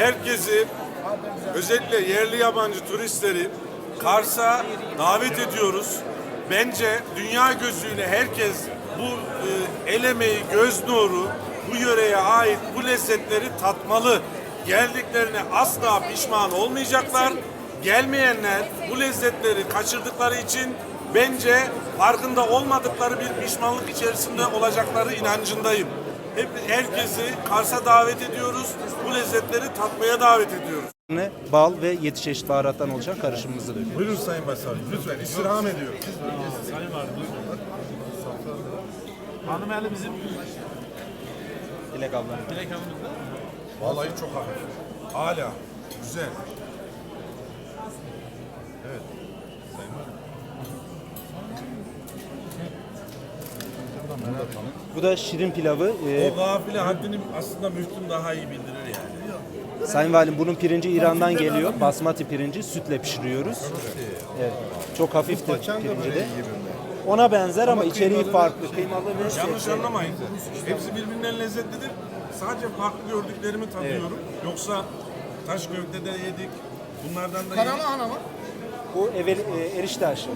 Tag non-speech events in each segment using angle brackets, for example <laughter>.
herkesi özellikle yerli yabancı turistleri Kars'a davet ediyoruz. Bence dünya gözüyle herkes bu e, el göz nuru, bu yöreye ait bu lezzetleri tatmalı. Geldiklerine asla pişman olmayacaklar. Gelmeyenler bu lezzetleri kaçırdıkları için bence farkında olmadıkları bir pişmanlık içerisinde olacakları inancındayım. Hep herkesi Kars'a davet ediyoruz. Bu lezzetleri tatmaya davet ediyoruz. Ne? Bal ve 7 çeşit baharattan oluşan karışımımızı döküyoruz. Buyurun Sayın Başsavcı. Lütfen istirham ediyorum. Hanım eli bizim Dilek abla. Dilek Hanım'ın da. Vallahi çok hafif. Hala. Güzel. Bu da şirin pilavı. Ee, O gafile haddini aslında müftüm daha iyi bildirir yani. Sayın Valim bunun pirinci İran'dan geliyor. Basmati pirinci sütle pişiriyoruz. Evet. Çok hafiftir pirinci de. Ona benzer ama içeriği farklı. Kıymalı ve Yanlış sebzeli. anlamayın. Hepsi birbirinden lezzetlidir. Sadece farklı gördüklerimi tadıyorum. Yoksa taş köftede yedik. Bunlardan da yedik. Karama ana mı? Bu evel, e, erişte aşı.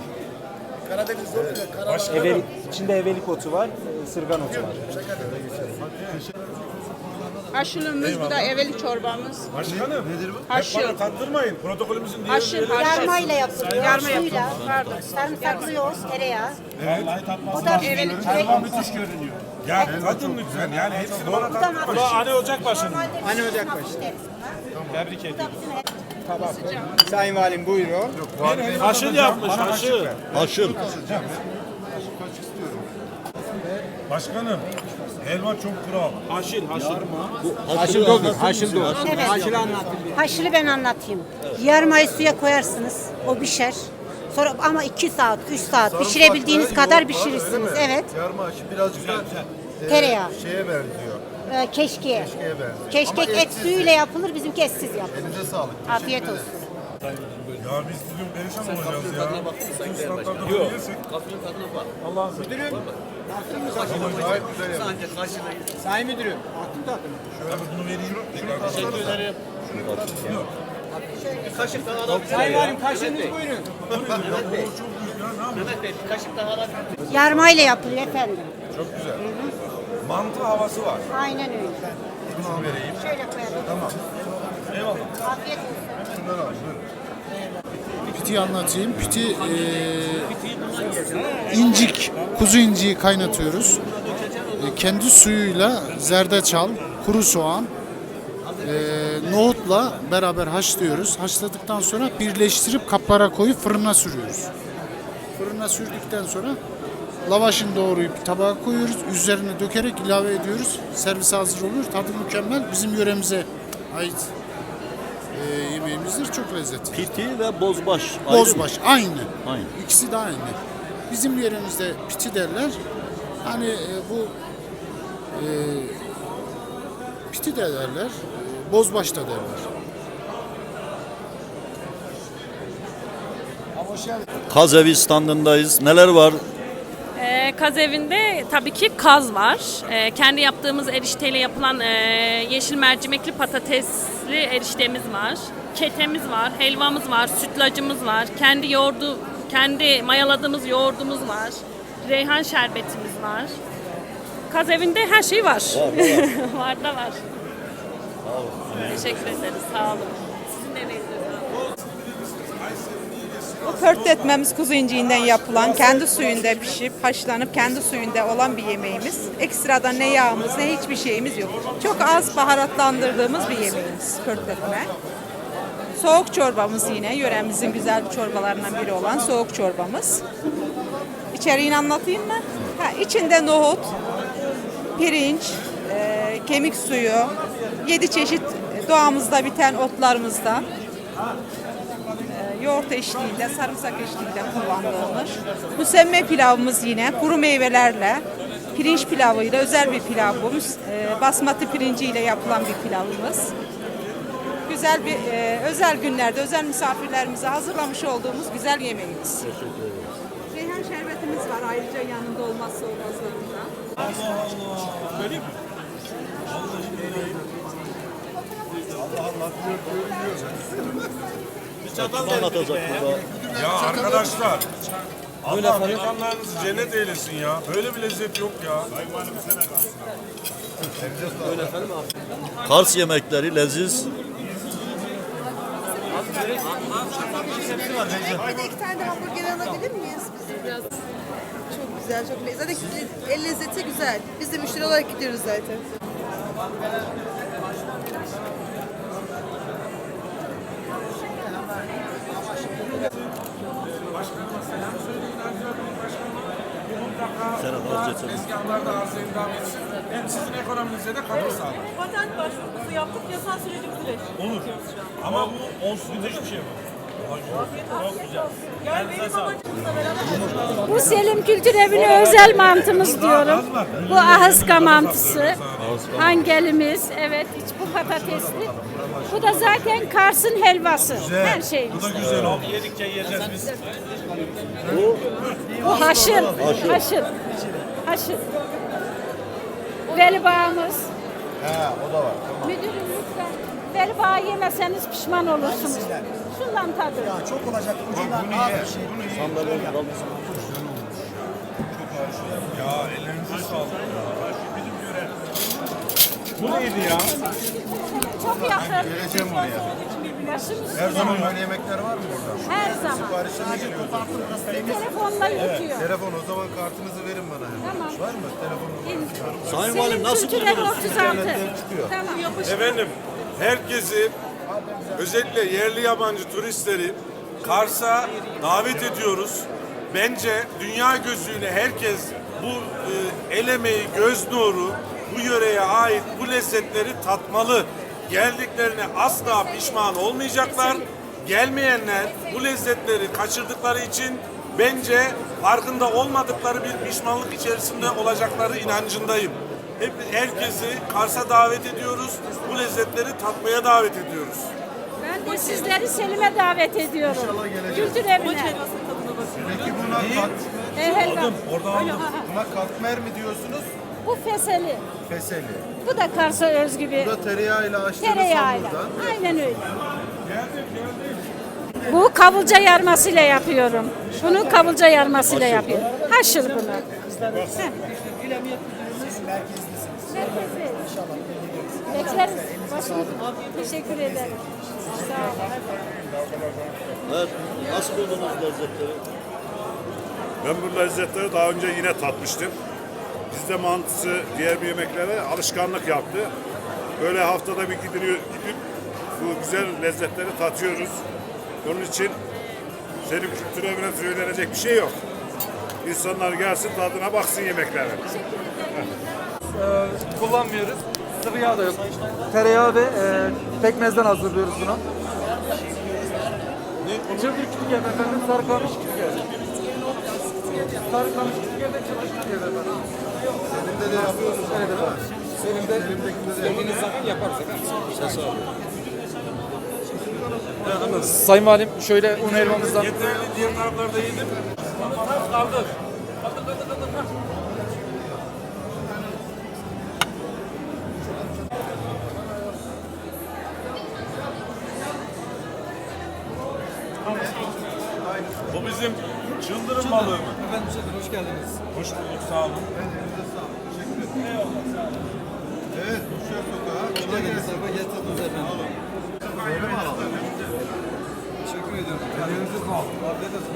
Karadeniz'de oluyor. Karama. Başka Evel, içinde evelik otu var, e, ısırgan otu var. Haşlımız bu da eveli çorbamız. Başkanım. Nedir bu? Hep Haşır. bana tattırmayın. Protokolümüzün diğer Haşır, haşır. Yarmayla yapılıyor. Yarma yapılıyor. Pardon. Sarımsaklı yoğurt, tereyağı. Bu da eveli müthiş görünüyor. Ya tadın lütfen. Yani hepsini bana tattırmayın. Ali Ocakbaşı'nın. Anne Ocakbaşı. Tebrik ediyorum. Sayın Valim buyurun. Haşır yapmış, haşır. Başkanım. Helva çok kral. Haşır, haşır. Haşıl doldur. Haşıl doldur. Evet. Haşıl anlatın. Haşlı ben anlatayım. Yarmayı suya koyarsınız. O pişer. Sonra ama 2 saat, 3 saat pişirebildiğiniz kadar pişirirsiniz. Evet. Yarma aşı birazcık da e, Tereyağı. şeye benziyor. Ee, keşkeye. Keşkeye benziyor. Keşkek Ama et etsiz suyuyla değil. yapılır. Bizim etsiz yapılır. Elinize sağlık. Afiyet Teşekkür olsun. Ya biz bugün perişan olacağız ya. Bu standartlarda böyle yersek. Gayet güzel yapmış. Sayın Müdürüm. Attım da Abi bunu vereyim. Teşekkür ederim. Sayın Valim kaşığınız buyurun. Yarmayla yapılıyor efendim. Çok güzel. Mantı havası var. Aynen öyle. Bunu vereyim. Şöyle koyalım. Tamam. Eyvallah. Afiyet olsun. Şundan al, buyurun. Piti anlatayım. Piti eee, incik, kuzu inciği kaynatıyoruz. E, kendi suyuyla zerdeçal, kuru soğan, eee, nohutla beraber haşlıyoruz. Haşladıktan sonra birleştirip kaplara koyup fırına sürüyoruz. Fırına sürdükten sonra lavaşını doğrayıp tabağa koyuyoruz. Üzerine dökerek ilave ediyoruz. Servis hazır oluyor. Tadı mükemmel. Bizim yöremize ait eee, yemeğimizdir. Çok lezzetli. Piti ve bozbaş. ayrı mı? Bozbaş aynı. Aynı. İkisi de aynı. Bizim yerimizde piti derler. Hani e, bu e, piti de derler. e, Bozbaş da derler. Kaz evi standındayız. Neler var? Kaz evinde tabii ki kaz var. Ee, kendi yaptığımız erişteyle yapılan e, yeşil mercimekli patatesli eriştemiz var. Ketemiz var, helvamız var, sütlacımız var. Kendi yoğurdu, kendi mayaladığımız yoğurdumuz var. Reyhan şerbetimiz var. Kaz evinde her şey var. var <laughs> da var. Teşekkür ederiz. Sağ olun. Sizin de Bu pört etmemiz kuzu inciğinden yapılan, kendi suyunda pişip, haşlanıp kendi suyunda olan bir yemeğimiz. Ekstradan ne yağımız ne hiçbir şeyimiz yok. Çok az baharatlandırdığımız bir yemeğimiz pört etme. Soğuk çorbamız yine yöremizin güzel çorbalarından biri olan soğuk çorbamız. İçeriğini anlatayım mı? Ha, içinde nohut, pirinç, e, kemik suyu, yedi çeşit doğamızda biten otlarımızdan yoğurt eşliğinde, sarımsak eşliğinde kullandığımız. Müsemme pilavımız yine kuru meyvelerle, pirinç pilavıyla özel bir pilavımız. E, basmati pirinciyle yapılan bir pilavımız. Güzel bir e, özel günlerde özel misafirlerimize hazırlamış olduğumuz güzel yemeğimiz. Reyhan şerbetimiz var ayrıca yanında olmazsa olmazlarından. Kim anlatacak burada? Ya arkadaşlar. Allah mekanlarınızı cennet eylesin ya. Böyle bir lezzet yok ya. Kars yemekleri leziz. İki tane de hamburger alabilir miyiz? Biraz çok güzel, çok lezzetli. Zaten el lezzeti güzel. Biz de müşteri olarak gidiyoruz zaten. Serhat Hazretleri. Tezgahlarda arıza imdam etsin. Hem sizin ekonominize de katkı sağlar. Patent başvurusu yaptık, yasal süreci süreç. Olur. Ama bu onsuz hiçbir şey var. Gel benim amacımızla beraber Bu Selim Kültür Evi'ne özel mantımız diyorum. Bu ahıska mantısı. Hangelimiz, evet iç bu patatesli. Bu da zaten Kars'ın helvası. Her şey. Bu da güzel oldu. Bu haşır. Haşır. Haşır. Veli bağımız. He o da var. Müdürüm lütfen. Veli bağı yemeseniz pişman olursunuz. Şundan tadın. Çok olacak ucundan az bir şey. Ya ellerinize sağlık. Bu neydi ya? Çok yakın. Geleceğim oraya. Her zaman böyle yemekler var mı burada? Her zaman. Siparişe mi geliyorsunuz? Telefonla yetiyor. Telefon o zaman kartınızı verin bana hemen. Tamam. Var mı? Telefonunuz. Sayın Valim nasıl buldunuz? 36. Tamam. Efendim herkesi özellikle yerli yabancı turistleri Kars'a davet ediyoruz. Bence dünya gözüyle herkes bu e, el emeği, göz nuru, bu yöreye ait bu lezzetleri tatmalı. Geldiklerine asla pişman olmayacaklar. Gelmeyenler bu lezzetleri kaçırdıkları için bence farkında olmadıkları bir pişmanlık içerisinde olacakları inancındayım. Hep herkesi Kars'a davet ediyoruz. Bu lezzetleri tatmaya davet ediyoruz. Ben de sizleri Selim'e davet ediyorum. Kültür Evi'ne. Peki buna kat, E, helva. Orada aldım. buna katmer mi diyorsunuz? Bu feseli. Feseli. Bu da Kars'a özgü bir Bu da tereyağıyla açtığınız tereyağıyla. hamurdan. Aynen öyle. Bu kavulca yarmasıyla yapıyorum. Bunu kavulca yarmasıyla yapıyorum. Haşır bunu. Heh. Bekleriz. Başımız. Teşekkür ederim. Sağ olun. Evet. Nasıl buldunuz lezzetleri? Ben bu lezzetleri daha önce yine tatmıştım. Bizde mantısı diğer bir yemeklere alışkanlık yaptı. Böyle haftada bir gidiliyor, gidip bu güzel lezzetleri tatıyoruz. Onun için senin kültür evine söylenecek bir şey yok. İnsanlar gelsin tadına baksın yemeklere. kullanmıyoruz. Sıvı yağ da yok. Tereyağı ve e, pekmezden hazırlıyoruz bunu. Çılgır kütük yer efendim, sarıkamış kütük yer. Sarıkamış de yapıyorsunuz. Evet de efendim. Sayın Valim şöyle un helvamızdan Yeterli diğer taraflarda yedim. Kaldır. Bu bizim çıldırım balığı mı? Efendim hoş geldiniz. Hoş bulduk sağ olun. Evet, Kuşlar Sokağı. Kolay gelsin. getirdiniz efendim. Teşekkür ediyorum. Ellerinize sağlık. Afiyet olsun.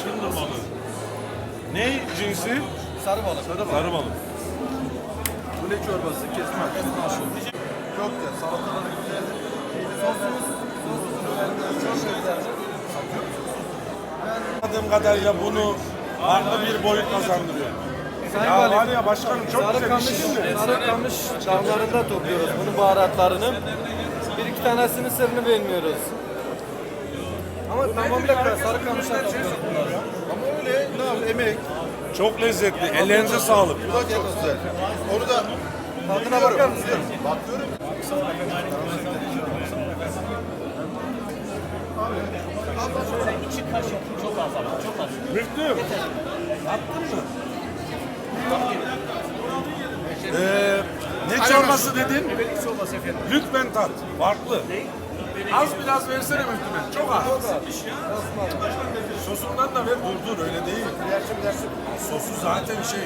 Çıldır balığı. Ne cinsi? Sarı balık. Sarı balık. Bu ne çorbası? Kesme. Çok güzel. Salataları güzel. Sosumuz. Anladığım kadarıyla bunu farklı bir boyut kazandırıyor. Sayın Ya Valim, var ya başkanım çok güzel bir şey mi? Sarıkamış dağlarında topluyoruz bunun baharatlarını. Bir iki tanesinin sırrını bilmiyoruz. Ama tamamıyla Sarıkamış'tan topluyoruz bunları. Ama öyle ne yap? Emek. Çok lezzetli. Ellerinize sağlık. Bu da çok güzel. Onu da Tadına bakar mısın? bakıyorum. Müftüm. Attın mı? Ee, ne çorbası dedin? Evelik çorbası efendim. Lütfen tat. Farklı. Az biraz versene Müslüman. Çok az. Sosundan da ver. Dur dur öyle değil. Sosu zaten şey.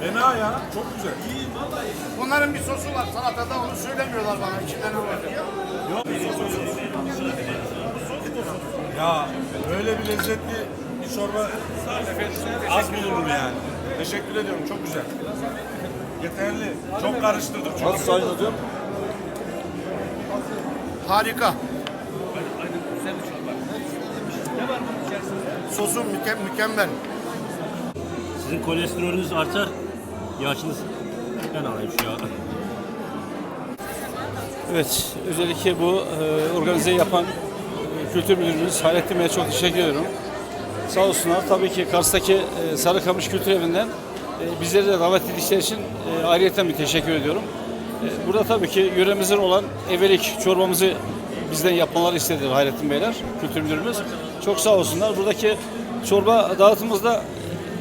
Fena ya. Çok güzel. Bunların bir sosu var salatada onu söylemiyorlar bana. İçinde ne var? Ya böyle bir lezzetli bir çorba az bulurum yani. Teşekkür ediyorum. Çok güzel. Yeterli. Çok karıştırdık çünkü. Nasıl Sayın Hocam? Harika. Sosu müke- mükemmel. Sizin kolesterolünüz artar, yaşınız ben alayım şu an. Evet, özellikle bu e, organize yapan kültür müdürümüz Hayrettin Bey'e çok teşekkür ediyorum. Sağ olsunlar. Tabii ki Kars'taki e, Sarıkamış Kültür Evi'nden e, bizleri de davet edildikleri için e, ayrıyeten bir teşekkür ediyorum. E, burada tabii ki yöremizin olan evelik çorbamızı bizden yapmaları istediler Hayrettin Beyler, kültür müdürümüz. Çok sağ olsunlar. Buradaki çorba dağıtımımızda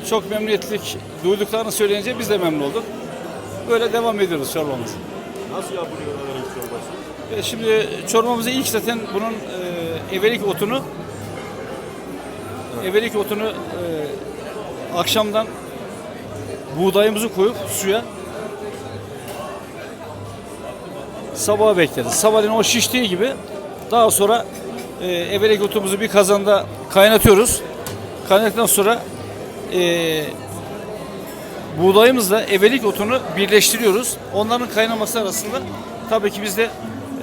çok memnuniyetlik duyduklarını söyleyince biz de memnun olduk. Böyle devam ediyoruz çorbamız. Nasıl yapılıyor evelik çorbası? E, Şimdi çorbamızı ilk zaten bunun e, evelik otunu evelik otunu e, akşamdan buğdayımızı koyup suya sabaha bekleriz. Sabahleyin o şiştiği gibi daha sonra e, evelik otumuzu bir kazanda kaynatıyoruz. Kaynattıktan sonra e, buğdayımızla evelik otunu birleştiriyoruz. Onların kaynaması arasında tabii ki biz de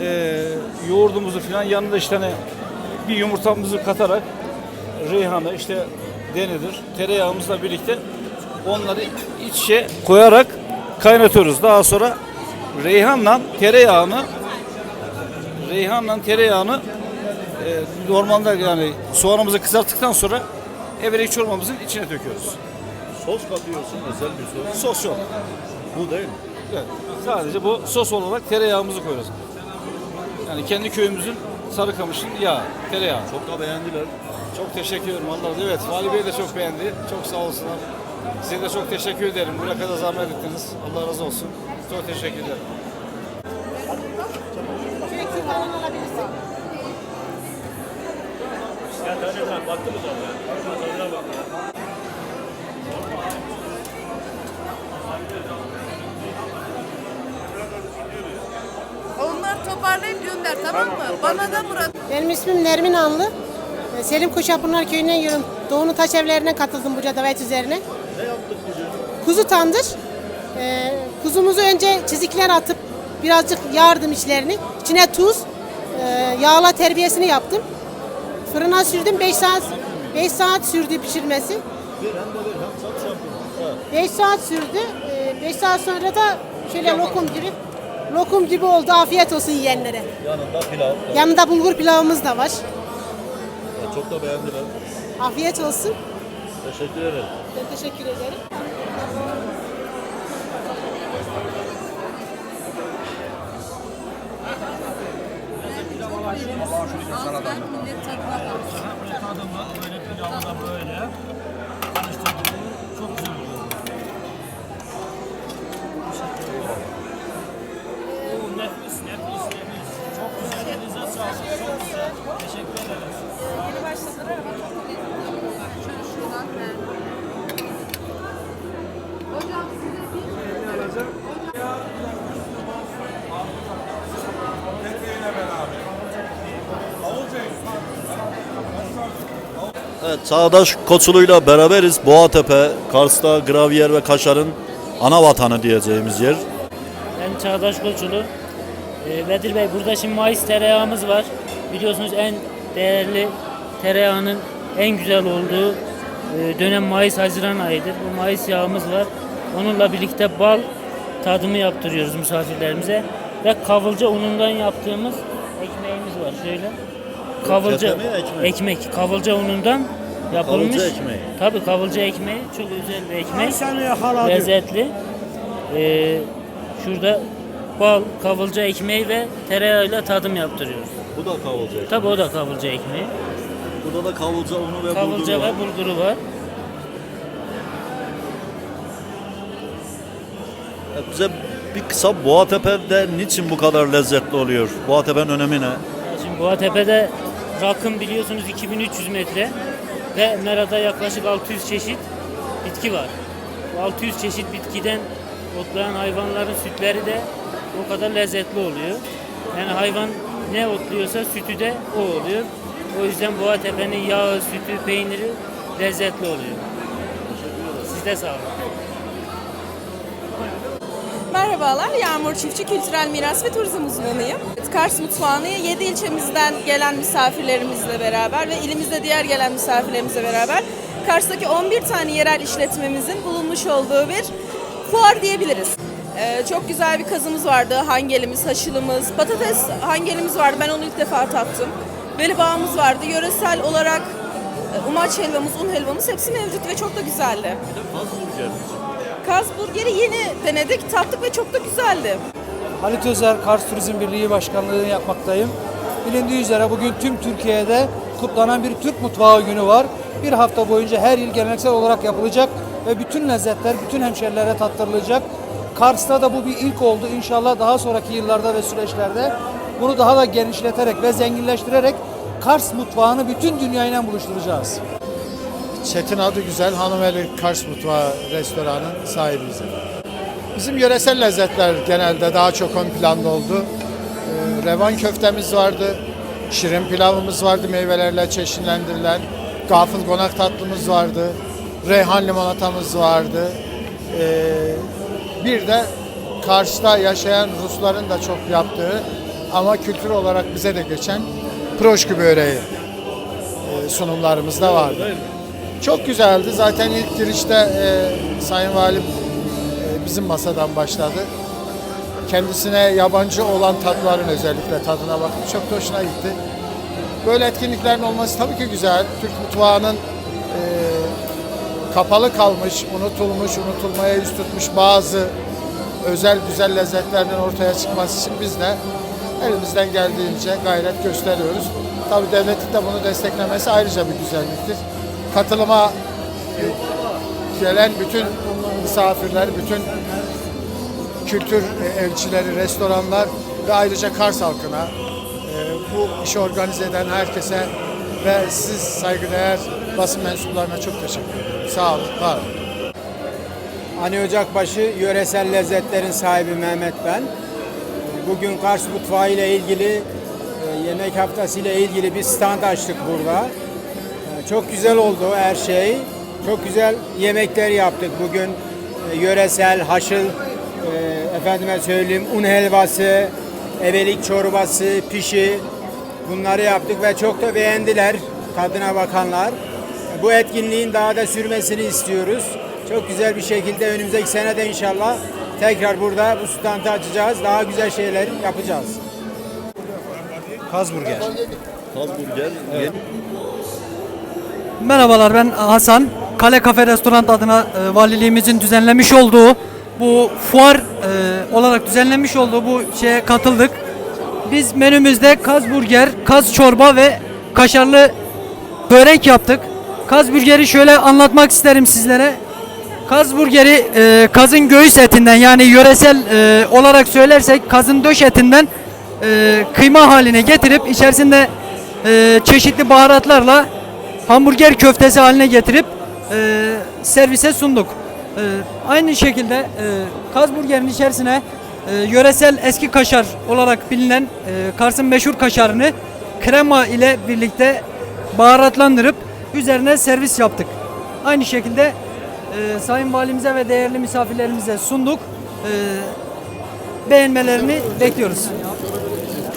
e, yoğurdumuzu falan yanında işte hani bir yumurtamızı katarak reyhanı işte denedir tereyağımızla birlikte onları iç içe koyarak kaynatıyoruz. Daha sonra reyhanla tereyağını reyhanla tereyağını e, normalde yani soğanımızı kızarttıktan sonra evelik çorbamızın içine döküyoruz. Sos katıyorsun özel bir sos. Sos yok. Bu değil mi? Evet. Sadece bu sos olarak tereyağımızı koyuyoruz. Yani kendi köyümüzün Sarıkamış'ın yağı, tereyağı. Çok da beğendiler. Çok teşekkür ederim Allah. Evet, Vali Bey de çok beğendi. Çok sağ olsunlar. Size de çok teşekkür ederim. Buraya kadar zahmet ettiniz. Allah razı olsun. Çok teşekkür ederim. Onlar toparlayıp gönder tamam mı? Bana da Murat. Benim ismim Nermin Anlı. Ee, Selim Koçapınar köyünden geliyorum. Doğu'nun taş evlerine katıldım buraya davet üzerine. Ne yaptık bugün? Kuzu tandır. Ee, kuzumuzu önce çizikler atıp birazcık yardım içlerini. İçine tuz, e, yağla terbiyesini yaptım. Fırına sürdüm 5 saat 5 saat sürdü pişirmesi. Bir hem de bir hem satış yapıyoruz. Ha. 5 saat sürdü. 5 saat sonra da şöyle lokum gibi lokum gibi oldu. Afiyet olsun yiyenlere. Yanında pilav. Yanında bulgur pilavımız da var. Ya Çok da beğendiler. Afiyet olsun. Teşekkür ederim. Ben teşekkür ederim. Nefis, Evet, Çağdaş Koçulu'yla beraberiz. Boğatepe, Kars'ta gravyer ve kaşarın ana vatanı diyeceğimiz yer. Ben Çağdaş Koçulu. Ee, Bedir Bey burada şimdi Mayıs tereyağımız var. Biliyorsunuz en değerli tereyağının en güzel olduğu e, dönem Mayıs-Haziran ayıdır. Bu Mayıs yağımız var. Onunla birlikte bal tadımı yaptırıyoruz misafirlerimize. Ve kavulca unundan yaptığımız ekmeğimiz var. Şöyle. Kavulca ekmek? ekmek. Kavulca unundan yapılmış. Kavulca ekmeği. Tabii kavulca ekmeği çok özel bir ekmek. Lezzetli. Ee, şurada bal, kavulca ekmeği ve tereyağıyla tadım yaptırıyoruz. Bu da kavulca. Tabii o da kavulca ekmeği. Burada da kavulca unu ve Kavulca bulguru ve var. bulguru var. Bize bir kısa Boğatepe'de niçin bu kadar lezzetli oluyor? Boğatepe'nin önemi ne? Şimdi Boğatepe'de rakım biliyorsunuz 2300 metre ve Mera'da yaklaşık 600 çeşit bitki var. Bu 600 çeşit bitkiden otlayan hayvanların sütleri de o kadar lezzetli oluyor. Yani hayvan ne otluyorsa sütü de o oluyor. O yüzden Boğatepe'nin yağı, sütü, peyniri lezzetli oluyor. Siz de sağ olun. Merhabalar, Yağmur Çiftçi Kültürel Miras ve Turizm uzmanıyım. Kars mutfağını 7 ilçemizden gelen misafirlerimizle beraber ve ilimizde diğer gelen misafirlerimizle beraber Kars'taki 11 tane yerel işletmemizin bulunmuş olduğu bir fuar diyebiliriz. Ee, çok güzel bir kazımız vardı, hangelimiz, haşılımız, patates hangelimiz vardı, ben onu ilk defa tattım. Veli bağımız vardı, yöresel olarak e, umaç helvamız, un helvamız hepsi mevcut ve çok da güzeldi. Kaz burgeri yeni denedik, tattık ve çok da güzeldi. Halit Özer Kars Turizm Birliği Başkanlığı'nı yapmaktayım. Bilindiği üzere bugün tüm Türkiye'de kutlanan bir Türk Mutfağı Günü var. Bir hafta boyunca her yıl geleneksel olarak yapılacak ve bütün lezzetler bütün hemşerilere tattırılacak. Kars'ta da bu bir ilk oldu. İnşallah daha sonraki yıllarda ve süreçlerde bunu daha da genişleterek ve zenginleştirerek Kars mutfağını bütün dünyayla buluşturacağız. Çetin adı güzel Hanımeli Kars Mutfağı restoranın sahibiyiz. Bizim yöresel lezzetler genelde daha çok ön planda oldu. Ee, revan köftemiz vardı, şirin pilavımız vardı meyvelerle çeşitlendirilen, gafıl konak tatlımız vardı, reyhan limonatamız vardı. Ee, bir de Kars'ta yaşayan Rusların da çok yaptığı ama kültür olarak bize de geçen proşkü böreği e, sunumlarımızda vardı. Çok güzeldi. Zaten ilk girişte e, Sayın Valim e, bizim masadan başladı. Kendisine yabancı olan tatların özellikle tadına bakıp çok hoşuna gitti. Böyle etkinliklerin olması tabii ki güzel. Türk mutfağının e, kapalı kalmış, unutulmuş, unutulmaya yüz tutmuş bazı özel güzel lezzetlerinin ortaya çıkması için biz de elimizden geldiğince gayret gösteriyoruz. Tabii devletin de bunu desteklemesi ayrıca bir güzelliktir. Katılıma gelen bütün misafirler, bütün kültür elçileri, restoranlar ve ayrıca Kars halkına e, bu işi organize eden herkese ve siz saygıdeğer basın mensuplarına çok teşekkür ederim. Sağ olun, var olun. Ani Ocakbaşı yöresel lezzetlerin sahibi Mehmet ben. Bugün Kars mutfağı ile ilgili e, yemek haftası ile ilgili bir stand açtık burada. Çok güzel oldu her şey. Çok güzel yemekler yaptık bugün. E, Yöresel haşıl, e, efendime söyleyeyim un helvası, evelik çorbası, pişi bunları yaptık ve çok da beğendiler tadına bakanlar. Bu etkinliğin daha da sürmesini istiyoruz. Çok güzel bir şekilde önümüzdeki senede inşallah tekrar burada bu standı açacağız. Daha güzel şeyler yapacağız. Kazburger. Kazburger. yeni- Merhabalar ben Hasan. Kale Kafe Restoran adına e, valiliğimizin düzenlemiş olduğu bu fuar e, olarak düzenlenmiş olduğu bu şeye katıldık. Biz menümüzde kaz burger, kaz çorba ve kaşarlı börek yaptık. Kaz burgeri şöyle anlatmak isterim sizlere. Kaz burgeri e, kazın göğüs etinden yani yöresel e, olarak söylersek kazın döş etinden e, kıyma haline getirip içerisinde e, çeşitli baharatlarla hamburger köftesi haline getirip e, servise sunduk. E, aynı şekilde e, kaz burgerin içerisine e, yöresel eski kaşar olarak bilinen e, Kars'ın meşhur kaşarını krema ile birlikte baharatlandırıp üzerine servis yaptık. Aynı şekilde e, Sayın Valimize ve değerli misafirlerimize sunduk. E, beğenmelerini bekliyoruz.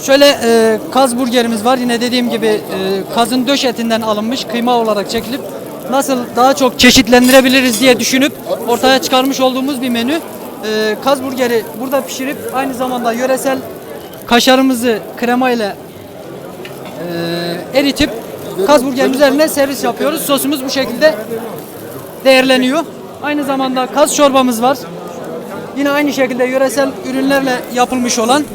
Şöyle e, kaz burgerimiz var. Yine dediğim gibi e, kazın döş etinden alınmış kıyma olarak çekilip nasıl daha çok çeşitlendirebiliriz diye düşünüp ortaya çıkarmış olduğumuz bir menü. E, kaz burgeri burada pişirip aynı zamanda yöresel kaşarımızı krema ile e, eritip kaz burgerin üzerine servis yapıyoruz. Sosumuz bu şekilde değerleniyor. Aynı zamanda kaz çorbamız var. Yine aynı şekilde yöresel ürünlerle yapılmış olan e,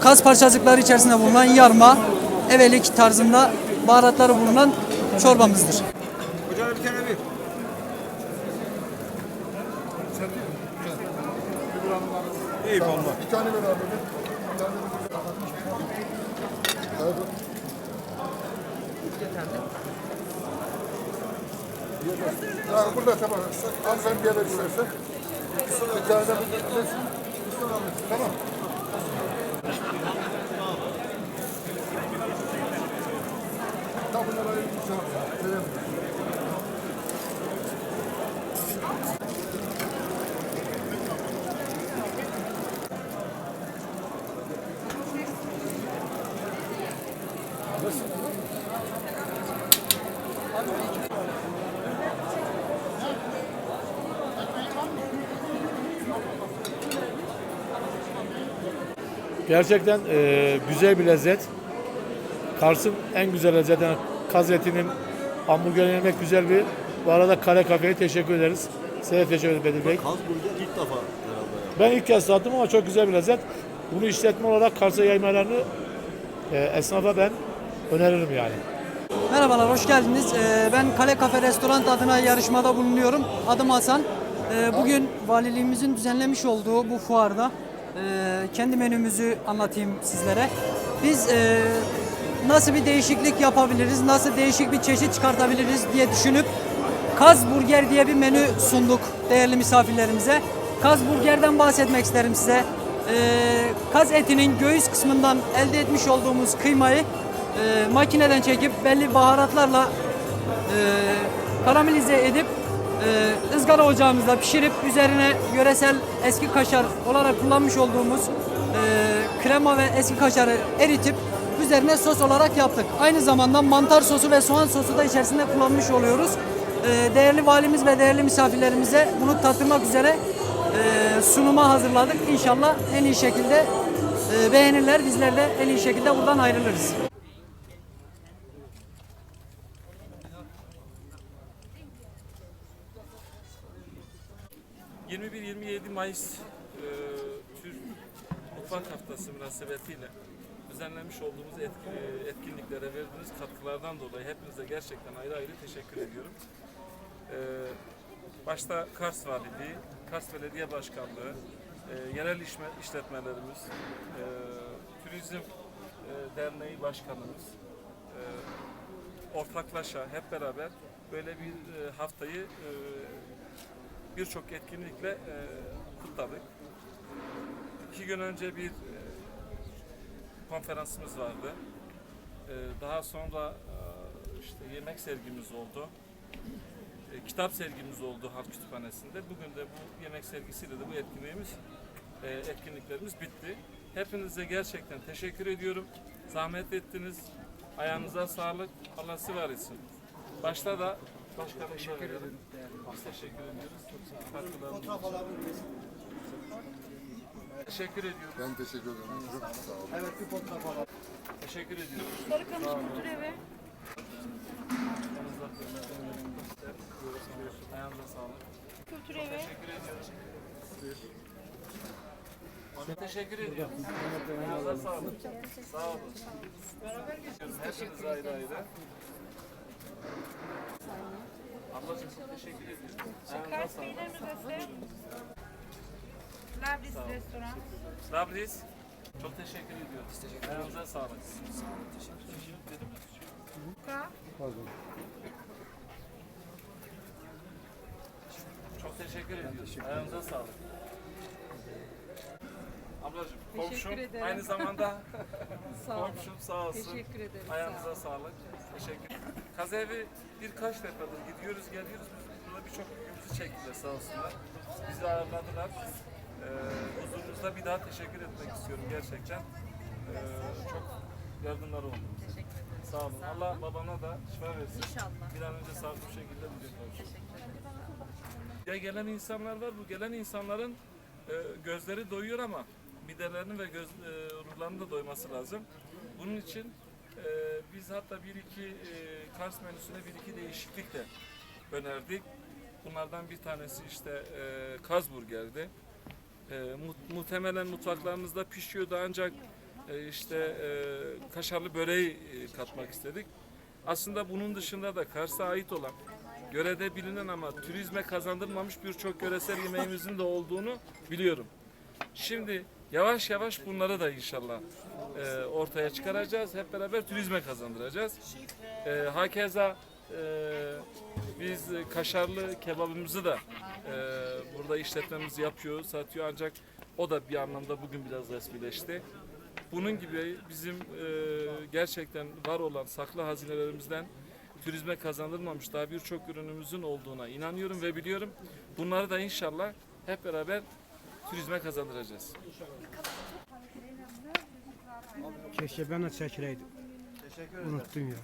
kaz parçacıkları içerisinde bulunan yarma, evelik tarzında baharatları bulunan çorbamızdır. Öbür hanımların Eyvallah. Bir tane ver abi. Bir tane ver. Burada tamam. Al sen bir yere. Bir tane de Tamam. Tamam Gerçekten e, güzel bir lezzet. Kars'ın en güzel lezzeti kaz etinin hamburger yemek güzel bir. Bu arada Kale Kafe'ye teşekkür ederiz. Size teşekkür ederim Bedir Bey. Kaz burger ilk defa herhalde. Ben ilk kez tattım ama çok güzel bir lezzet. Bunu işletme olarak Kars'a yaymalarını e, esnafa ben öneririm yani. Merhabalar, hoş geldiniz. Ee, Ben Kale Kafe Restoran adına yarışmada bulunuyorum. Adım Hasan. Ee, Bugün valiliğimizin düzenlemiş olduğu bu fuarda e, kendi menümüzü anlatayım sizlere. Biz e, nasıl bir değişiklik yapabiliriz, nasıl değişik bir çeşit çıkartabiliriz diye düşünüp Kaz Burger diye bir menü sunduk değerli misafirlerimize. Kaz Burger'den bahsetmek isterim size. Ee, kaz etinin göğüs kısmından elde etmiş olduğumuz kıymayı e, makineden çekip belli baharatlarla e, karamelize edip e, ızgara ocağımızda pişirip üzerine yöresel eski kaşar olarak kullanmış olduğumuz e, krema ve eski kaşarı eritip üzerine sos olarak yaptık. Aynı zamanda mantar sosu ve soğan sosu da içerisinde kullanmış oluyoruz. E, değerli valimiz ve değerli misafirlerimize bunu tattırmak üzere sunuma hazırladık. İnşallah en iyi şekilde beğenirler. Bizler de en iyi şekilde buradan ayrılırız. 21-27 Mayıs e, Türk Mutfak Haftası münasebetiyle düzenlemiş olduğumuz etki- e, etkinliklere verdiğiniz katkılardan dolayı hepinize gerçekten ayrı ayrı teşekkür ediyorum. E, başta Kars Valiliği, Kars Belediye Başkanlığı, e, yerel işme, işletmelerimiz, e, Turizm e, Derneği Başkanımız, e, ortaklaşa hep beraber böyle bir e, haftayı e, birçok etkinlikle e, kutladık. İki gün önce bir e, konferansımız vardı. E, daha sonra e, işte yemek sergimiz oldu. E, kitap sergimiz oldu Halk Kütüphanesi'nde. Bugün de bu yemek sergisiyle de bu etkinliğimiz, e, etkinliklerimiz bitti. Hepinize gerçekten teşekkür ediyorum. Zahmet ettiniz. Ayağınıza sağlık. Allah sizi var etsin. Başta da başkanımıza teşekkür ederim. Biz teşekkür ediyoruz. Çok sağ olun. Teşekkür ediyoruz. Ben teşekkür ederim. Çok sağ olun. Evet bir fotoğraf alalım. Teşekkür ediyoruz. Sarıkamış. Kültür Evi. Ayağınıza sağlık. Kültür Evi. Teşekkür ediyoruz. Teşekkür ediyorum. Ayağınıza sağlık. Sağ olun. Beraber geçiyoruz. Hepiniz ayrı ayrı. Ablacığım çok teşekkür ediyorum. Ayağınıza Kars sağlık. Peynir Müzesi. Labris Sağ. Restoran. Labris. Çok teşekkür ediyoruz. Ayağınıza sağlık. Çok teşekkür ediyoruz. Ayağınıza sağlık. Ablacığım, Teşekkür komşum ederim. aynı zamanda <laughs> Sağ olun. komşum sağ olsun. Teşekkür ederim, sağ Ayağınıza olun. sağlık. Teşekkür Kazevi birkaç defadır gidiyoruz geliyoruz. Burada birçok yükümüzü çektiler sağ olsunlar. Bizi ağırladılar. Ee, huzurunuzda bir daha teşekkür etmek istiyorum gerçekten. Ee, çok yardımlar oldu. Sağ olun. Allah babana da şifa versin. İnşallah. Bir an önce sağlıklı bir şekilde bir kavuşsun. Ya gelen insanlar var. Bu gelen insanların e, gözleri doyuyor ama midelerinin ve göz e, da doyması lazım. Bunun için e, biz hatta bir iki e, Kars menüsüne bir iki değişiklik de önerdik. Bunlardan bir tanesi işte e, kaz burgerdi. E, mu- muhtemelen mutfaklarımızda pişiyordu ancak e, işte e, kaşarlı böreği e, katmak istedik. Aslında bunun dışında da Kars'a ait olan yörede bilinen ama turizme kazandırmamış birçok yöresel yemeğimizin de olduğunu biliyorum. Şimdi yavaş yavaş bunları da inşallah e, ortaya çıkaracağız. Hep beraber turizme kazandıracağız. E, hakeza e, biz kaşarlı kebabımızı da e, burada işletmemiz yapıyor, satıyor ancak o da bir anlamda bugün biraz resmileşti. Bunun gibi bizim e, gerçekten var olan saklı hazinelerimizden turizme kazandırmamış daha birçok ürünümüzün olduğuna inanıyorum ve biliyorum. Bunları da inşallah hep beraber turizme kazandıracağız. Keşke ben de çekileydim. Unuttum ya.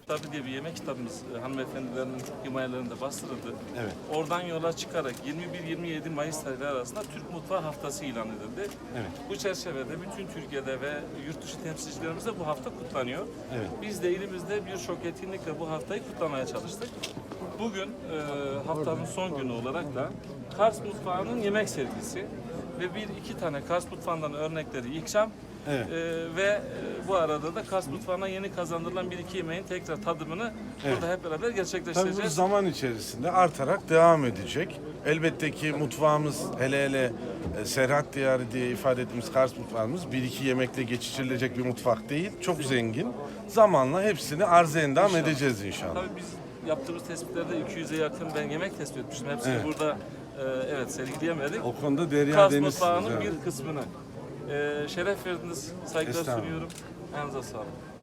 Kitabı diye bir yemek kitabımız e, hanımefendilerin himayelerinde bastırıldı. Evet. Oradan yola çıkarak 21-27 Mayıs tarihleri arasında Türk Mutfağı Haftası ilan edildi. Evet. Bu çerçevede bütün Türkiye'de ve yurt dışı temsilcilerimizde bu hafta kutlanıyor. Evet. Biz de ilimizde birçok etkinlikle bu haftayı kutlamaya çalıştık. Bugün e, haftanın son günü olarak da Kars Mutfağı'nın yemek sergisi ve bir iki tane Kars Mutfağı'ndan örnekleri ikram Evet. e, ve e, bu arada da Kars Mutfağı'na yeni kazandırılan bir iki yemeğin tekrar tadımını Evet. burada hep beraber Tabii bu gerçekleştireceğiz. zaman içerisinde artarak devam edecek. Elbette ki mutfağımız hele hele e, Serhat Diyarı diye ifade ettiğimiz Kars mutfağımız bir iki yemekle geçiştirilecek bir mutfak değil. Çok zengin. Zamanla hepsini arz endam edeceğiz inşallah. Tabii biz yaptığımız tespitlerde 200'e yakın ben yemek tespit etmiştim. Hepsini Evet. burada evet sergileyemedik. O konuda Derya Kars Denizsiniz, mutfağının evet. bir kısmını. E, şeref verdiniz, saygılar Estağfurullah. sunuyorum. Ayağınıza sağlık.